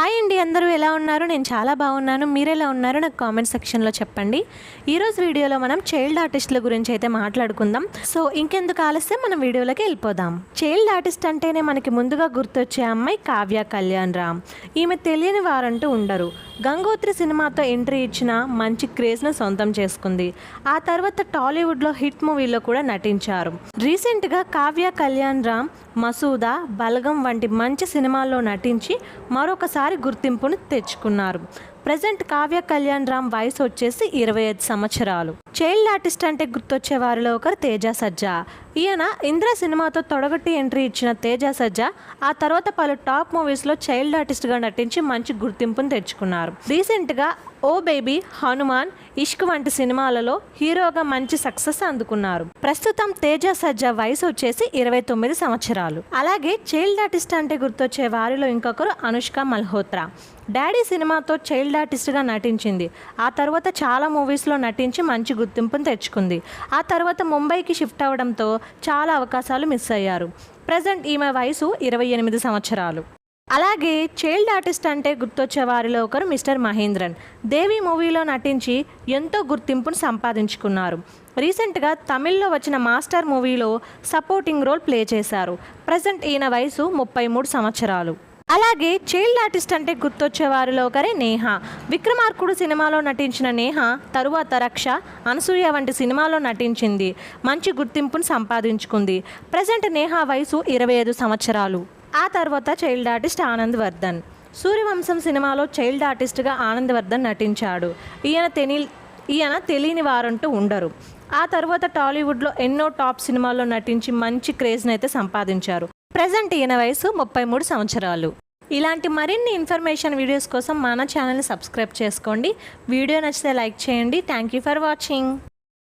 Hi అండి అందరూ ఎలా ఉన్నారు? నేను చాలా బాగున్నాను. మీరు ఎలా ఉన్నారు? నాకు కామెంట్ సెక్షన్లో చెప్పండి. ఈరోజు వీడియోలో మనం చైల్డ్ ఆర్టిస్టుల గురించి అయితే మాట్లాడుకుందాం. సో ఇంకెందుకు ఆలస్యం? మనం వీడియోలోకి వెళ్ళిపోదాం. చైల్డ్ ఆర్టిస్ట్ అంటేనే మనకి ముందుగా గుర్తొచ్చే అమ్మాయి కావ్య కళ్యాణ్ రామ్. ఈమె తెలియని వారంటూ ఉండరు. గంగోత్రి సినిమాతో ఎంట్రీ ఇచ్చిన మంచి క్రేజ్ను సొంతం చేసుకుంది. ఆ తర్వాత టాలీవుడ్లో హిట్ మూవీలో కూడా నటించారు. రీసెంట్గా కావ్య కళ్యాణ్ రామ్ మసూదా బలగం వంటి మంచి సినిమాల్లో నటించి మరొకసారి గుర్తింపును తెచ్చుకున్నారు. ప్రజెంట్ కావ్య కళ్యాణ్ రామ్ వయసు వచ్చేసి ఇరవై ఐదు సంవత్సరాలు. చైల్డ్ ఆర్టిస్ట్ అంటే గుర్తొచ్చే వారిలో ఒకరు తేజ సజ్జా. ఈయన ఇంద్ర సినిమాతో తొడగట్టి ఎంట్రీ ఇచ్చిన తేజ సజ్జా ఆ తర్వాత పలు టాప్ మూవీస్లో చైల్డ్ ఆర్టిస్ట్గా నటించి మంచి గుర్తింపును తెచ్చుకున్నారు. రీసెంట్గా ఓ బేబీ హనుమాన్ ఇష్క్ వంటి సినిమాలలో హీరోగా మంచి సక్సెస్ అందుకున్నారు. ప్రస్తుతం తేజ సజ్జా వయసు వచ్చేసి ఇరవై తొమ్మిది సంవత్సరాలు. అలాగే చైల్డ్ ఆర్టిస్ట్ అంటే గుర్తొచ్చే వారిలో ఇంకొకరు అనుష్క మల్హోత్రా. డాడీ సినిమాతో చైల్డ్ ఆర్టిస్ట్గా నటించింది. ఆ తర్వాత చాలా మూవీస్లో నటించి మంచి గుర్తింపును తెచ్చుకుంది. ఆ తర్వాత ముంబైకి షిఫ్ట్ అవడంతో చాలా అవకాశాలు మిస్ అయ్యారు. ప్రజెంట్ ఈమె వయసు ఇరవై ఎనిమిది సంవత్సరాలు. అలాగే చైల్డ్ ఆర్టిస్ట్ అంటే గుర్తొచ్చే వారిలో ఒకరు మిస్టర్ మహేంద్రన్. దేవి మూవీలో నటించి ఎంతో గుర్తింపును సంపాదించుకున్నారు. రీసెంట్గా తమిళ్ళో వచ్చిన మాస్టర్ మూవీలో సపోర్టింగ్ రోల్ ప్లే చేశారు. ప్రజెంట్ ఈయన వయసు ముప్పై మూడు సంవత్సరాలు. అలాగే చైల్డ్ ఆర్టిస్ట్ అంటే గుర్తొచ్చే వారిలో ఒకరే నేహ. విక్రమార్కుడు సినిమాలో నటించిన నేహ తరువాత రక్ష అనసూయ వంటి సినిమాలో నటించింది. మంచి గుర్తింపును సంపాదించుకుంది. ప్రజెంట్ నేహ వయసు ఇరవై ఐదు సంవత్సరాలు. ఆ తర్వాత చైల్డ్ ఆర్టిస్ట్ ఆనంద్ వర్ధన్ సూర్యవంశం సినిమాలో చైల్డ్ ఆర్టిస్ట్గా ఆనంద్ వర్ధన్ నటించాడు. ఈయన తెని ఈయన తెలియని వారంటూ ఉండరు. ఆ తర్వాత టాలీవుడ్లో ఎన్నో టాప్ సినిమాల్లో నటించి మంచి క్రేజ్ని అయితే సంపాదించారు. ప్రజెంట్ ఈయన వయసు ముప్పై మూడు సంవత్సరాలు. ఇలాంటి మరిన్ని ఇన్ఫర్మేషన్ వీడియోస్ కోసం మన ఛానల్ని సబ్స్క్రైబ్ చేసుకోండి. వీడియో నచ్చితే లైక్ చేయండి. Thank you for watching.